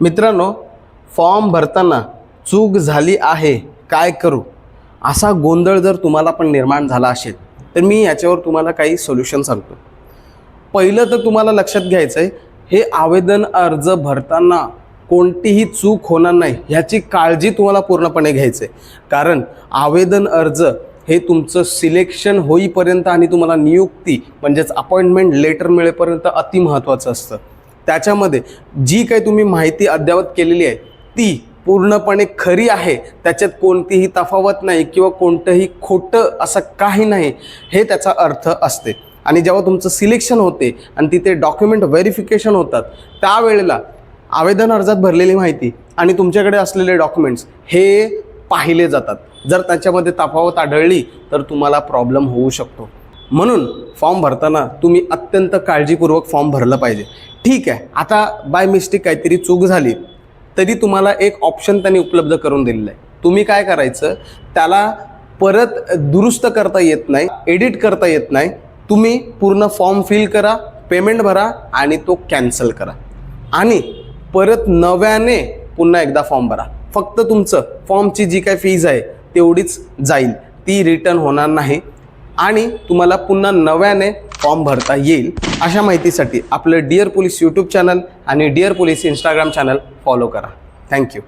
मित्रांनो फॉर्म भरताना चूक झाली आहे काय करू? असा गोंधळ जर तुम्हाला पण निर्माण झाला असेल तर मी याच्यावर तुम्हाला काही सोल्युशन सांगतो. पहिलं तर तुम्हाला लक्षात घ्यायचं आहे हे आवेदन अर्ज भरताना कोणतीही चूक होणार नाही ह्याची काळजी तुम्हाला पूर्णपणे घ्यायचं आहे कारण आवेदन अर्ज हे तुमचं सिलेक्शन होईपर्यंत आणि तुम्हाला नियुक्ती म्हणजेच अपॉइंटमेंट लेटर मिळेपर्यंत अतिमहत्त्वाचं असतं. त्याच्यामध्ये जी काही तुम्ही माहिती अद्ययावत केलेली आहे ती पूर्णपणे खरी आहे. त्याच्यात कोणतीही तफावत नाही किंवा कोणतंही खोटं असं काही नाही हे त्याचा अर्थ असते. आणि जेव्हा तुमचं सिलेक्शन होते आणि तिथे डॉक्युमेंट व्हेरिफिकेशन होतात त्यावेळेला आवेदन अर्जात भरलेली माहिती आणि तुमच्याकडे असलेले डॉक्युमेंट्स हे पाहिले जातात. जर त्याच्यामध्ये तफावत आढळली तर तुम्हाला प्रॉब्लेम होऊ शकतो. म्हणून फॉर्म भरताना तुम्ही अत्यंत काळजीपूर्वक फॉर्म भरलं पाहिजे. ठीक आहे आता बाय मिस्टेक काहीतरी चूक झाली तरी तुम्हाला एक ऑप्शन त्यांनी उपलब्ध करून दिलेलं आहे. तुम्ही काय करायचं त्याला परत दुरुस्त करता येत नाही एडिट करता येत नाही तुम्ही पूर्ण फॉर्म फिल करा पेमेंट भरा आणि तो कॅन्सल करा. आणि परत नव्याने पुन्हा एकदा फॉर्म भरा. फक्त तुमचं फॉर्मची जी काय फीज आहे तेवढीच जाईल. ती रिटर्न होणार नाही. आणि तुम्हाला पुन्हा नव्याने फॉर्म भरता येईल अशा माहितीसाठी आपलं डिअर पोलीस यूट्यूब चॅनल आणि Dear Police Instagram channel follow करा. Thank you